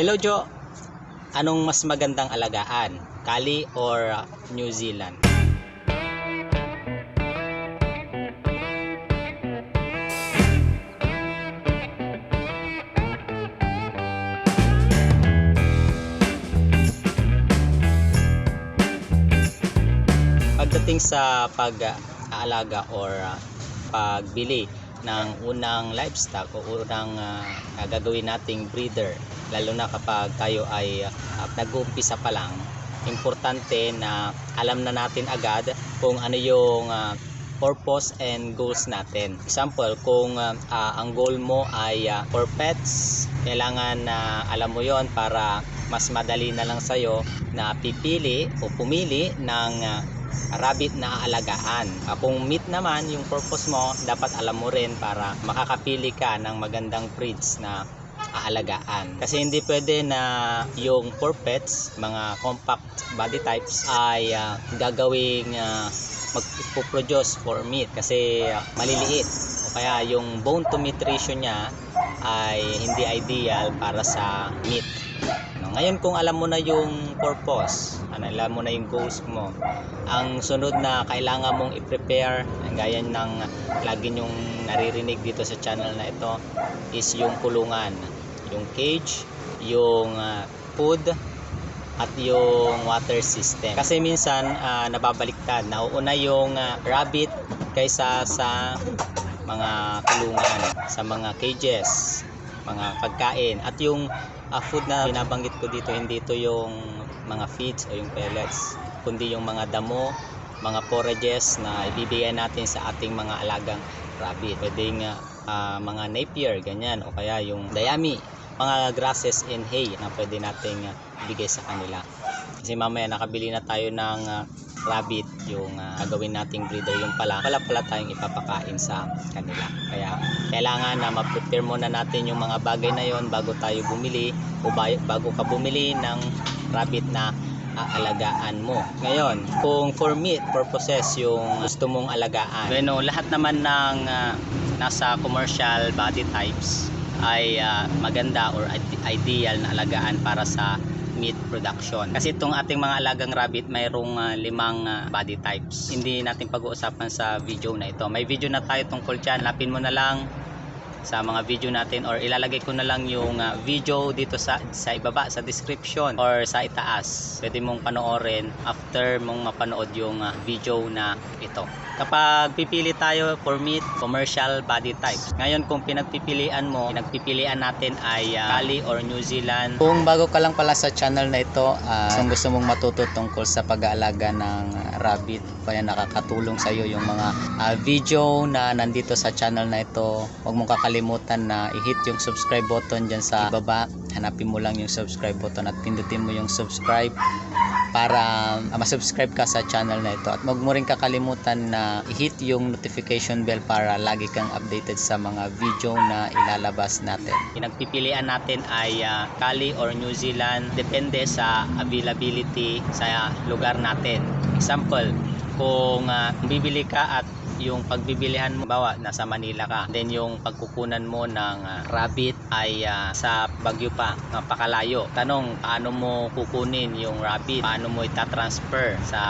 Hello Jo, anong mas magandang alagaan? Cali or uh, New Zealand? Pagdating sa pag-aalaga or uh, pagbili ng unang livestock o unang uh, gagawin nating breeder lalo na kapag tayo ay uh, nag-uumpisa pa lang importante na alam na natin agad kung ano yung uh, purpose and goals natin. Example, kung uh, uh, ang goal mo ay uh, for pets, kailangan na alam mo yon para mas madali na lang sa'yo na pipili o pumili ng uh, rabbit na aalagaan. Uh, kung meat naman yung purpose mo, dapat alam mo rin para makakapili ka ng magandang breeds na aalagaan. Kasi hindi pwede na yung for pets, mga compact body types ay uh, gagawing uh, magpo-produce for meat kasi uh, maliliit o kaya yung bone to meat ratio niya ay hindi ideal para sa meat. Ngayon kung alam mo na yung purpose, ano, alam mo na yung goals mo, ang sunod na kailangan mong i-prepare, gaya ng lagi yung naririnig dito sa channel na ito, is yung kulungan, yung cage, yung uh, food, at yung water system. Kasi minsan uh, nababaliktad, nauuna yung uh, rabbit kaysa sa mga kulungan, sa mga cages, mga pagkain at yung uh, food na binabanggit ko dito hindi ito yung mga feeds o yung pellets kundi yung mga damo mga forages na ibibigay natin sa ating mga alagang rabbit. Pwedeng uh, mga napier ganyan o kaya yung dayami mga grasses and hay na pwede nating uh, ibigay sa kanila. Kasi mamaya nakabili na tayo ng uh, rabbit yung uh, gagawin nating breeder yung pala pala pala tayong ipapakain sa kanila kaya kailangan na ma-prepare muna natin yung mga bagay na yon bago tayo bumili o bago ka bumili ng rabbit na aalagaan mo. Ngayon, kung for meat purposes yung gusto mong alagaan, bueno, lahat naman ng uh, nasa commercial body types ay uh, maganda or ideal na alagaan para sa meat production. Kasi itong ating mga alagang rabbit mayroong uh, limang uh, body types. Hindi natin pag-uusapan sa video na ito. May video na tayo tungkol dyan. Lapin mo na lang sa mga video natin or ilalagay ko na lang yung uh, video dito sa sa ibaba sa description or sa itaas. Pwede mong panoorin after mong mapanood yung uh, video na ito. Kapag pipili tayo for meat, commercial body types. Ngayon kung pinagpipilian mo, pinagpipilian natin ay uh, Cali or New Zealand. Kung bago ka lang pala sa channel na ito, uh, kung gusto mong matuto tungkol sa pag-aalaga ng rabbit, kaya nakakatulong sa iyo yung mga uh, video na nandito sa channel na ito, huwag mong kakalimutan na i-hit yung subscribe button dyan sa baba. Hanapin mo lang yung subscribe button at pindutin mo yung subscribe para uh, masubscribe ka sa channel na ito at huwag mo rin kakalimutan na i-hit yung notification bell para lagi kang updated sa mga video na ilalabas natin. Pinagpipilian natin ay uh, Cali or New Zealand depende sa availability sa lugar natin. Example, kung uh, bibili ka at yung pagbibilihan mo bawa nasa Manila ka. Then yung pagkukunan mo ng uh, rabbit ay uh, sa Bagyo pa. Napakalayo. Tanong paano mo kukunin yung rabbit? Paano mo itatransfer sa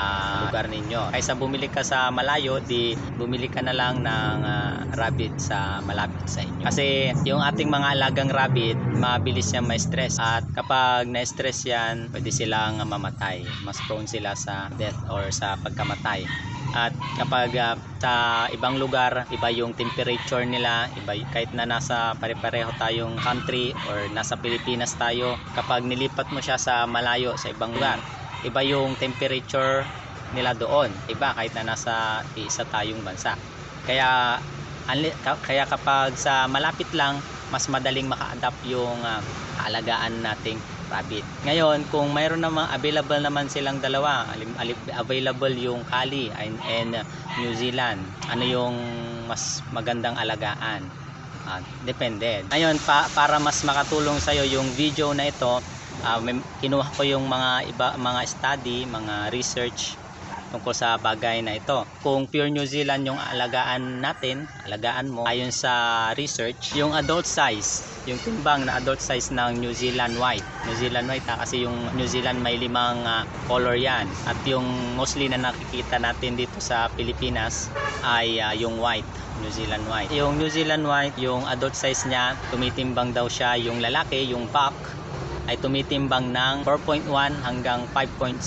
lugar ninyo? Kaysa bumili ka sa malayo di bumili ka na lang ng uh, rabbit sa malapit sa inyo. Kasi yung ating mga alagang rabbit mabilis yan may stress at kapag na-stress yan pwede silang mamatay. Mas prone sila sa death or sa pagkamatay at kapag uh, sa ibang lugar iba yung temperature nila iba kahit na nasa pare-pareho tayong country or nasa Pilipinas tayo kapag nilipat mo siya sa malayo sa ibang lugar iba yung temperature nila doon. Iba kahit na nasa isa tayong bansa. Kaya kaya kapag sa malapit lang mas madaling maka-adapt yung uh, kaalagaan nating rabbit. Ngayon, kung mayroon namang available naman silang dalawa, available yung Cali and, and New Zealand, ano yung mas magandang alagaan? Uh, depende. Ngayon, pa, para mas makatulong sa iyo yung video na ito, uh, kinuha ko yung mga iba mga study, mga research tungkol sa bagay na ito. Kung pure New Zealand yung alagaan natin, alagaan mo, ayon sa research, yung adult size, yung timbang na adult size ng New Zealand White. New Zealand White ha, kasi yung New Zealand may limang ah, color yan. At yung mostly na nakikita natin dito sa Pilipinas ay ah, yung white. New Zealand White. Yung New Zealand White, yung adult size niya, tumitimbang daw siya yung lalaki, yung buck, ay tumitimbang ng 4.1 hanggang 5.0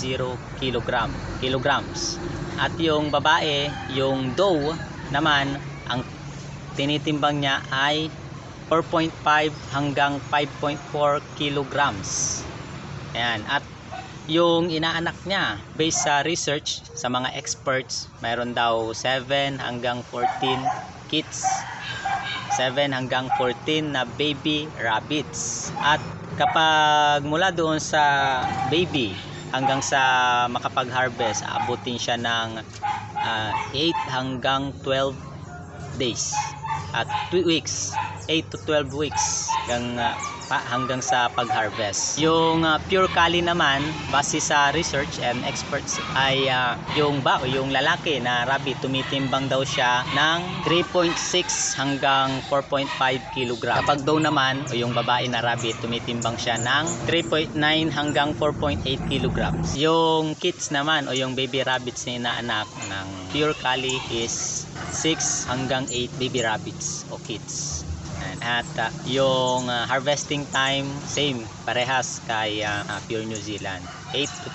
kilogram, kilograms. At yung babae, yung doe naman, ang tinitimbang niya ay 4.5 hanggang 5.4 kilograms. Ayan. At yung inaanak niya, based sa research sa mga experts, mayroon daw 7 hanggang 14 kits 7 hanggang 14 na baby rabbits. At kapag mula doon sa baby hanggang sa makapag-harvest, aabutin siya ng ah, 8 hanggang 12 days. At 2 weeks, 8 to 12 weeks hanggang, ah, pa, hanggang sa pag-harvest. Yung ah, pure kali naman, base sa research and experts, ay ah, yung ba, o yung lalaki na rabbit, tumitimbang daw siya ng 3.6 hanggang 4.5 kilogram. Kapag daw naman, o yung babae na rabbit, tumitimbang siya ng 3.9 hanggang 4.8 kilograms. Yung kids naman, o yung baby rabbits na inaanak ng pure kali is 6 hanggang 8 baby rabbits o kids. At ah, yung ah, harvesting time, same, parehas kay ah, ah, Pure New Zealand. 8 to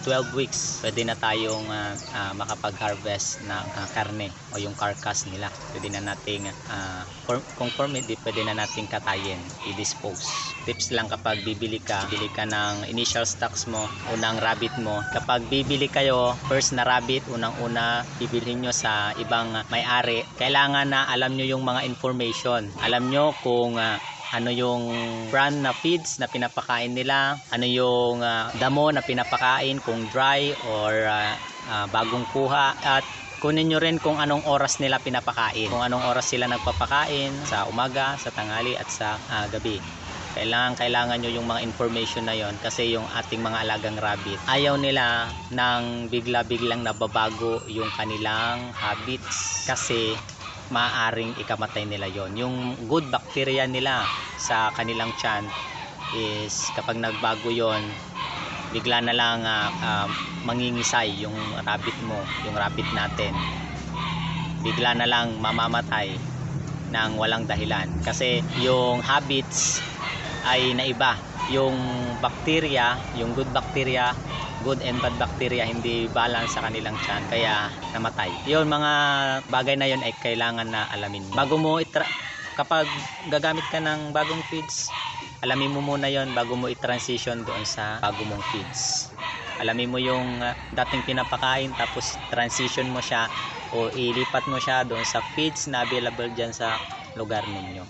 12 weeks, pwede na tayong ah, ah, makapag-harvest ng ah, karne o yung carcass nila. Pwede na nating, ah, for- kung pwede na nating katayin, i-dispose. Tips lang kapag bibili ka, bili ka ng initial stocks mo, unang rabbit mo. Kapag bibili kayo, first na rabbit, unang-una, bibili nyo sa ibang may-ari. Kailangan na alam nyo yung mga information. Alam nyo kung ah, ano yung brand na feeds na pinapakain nila, ano yung ah, damo na pinapakain, kung dry or ah, ah, bagong kuha at kunin nyo rin kung anong oras nila pinapakain. Kung anong oras sila nagpapakain sa umaga, sa tanghali at sa ah, gabi. Kailangan, kailangan nyo yung mga information na yon kasi yung ating mga alagang rabbit, ayaw nila ng bigla-biglang nababago yung kanilang habits kasi maaaring ikamatay nila yon. Yung good bacteria nila sa kanilang tiyan is kapag nagbago yon bigla na lang ah, ah, mangingisay yung rabbit mo yung rabbit natin. Bigla na lang mamamatay ng walang dahilan. Kasi yung habits ay naiba. Yung bacteria yung good bacteria good and bad bacteria hindi balance sa kanilang tiyan kaya namatay. Yun mga bagay na yun ay kailangan na alamin. Bago mo itra kapag gagamit ka ng bagong feeds alamin mo muna yon bago mo i-transition doon sa bago mong feeds. Alamin mo yung uh, dating pinapakain tapos transition mo siya o ilipat mo siya doon sa feeds na available dyan sa lugar ninyo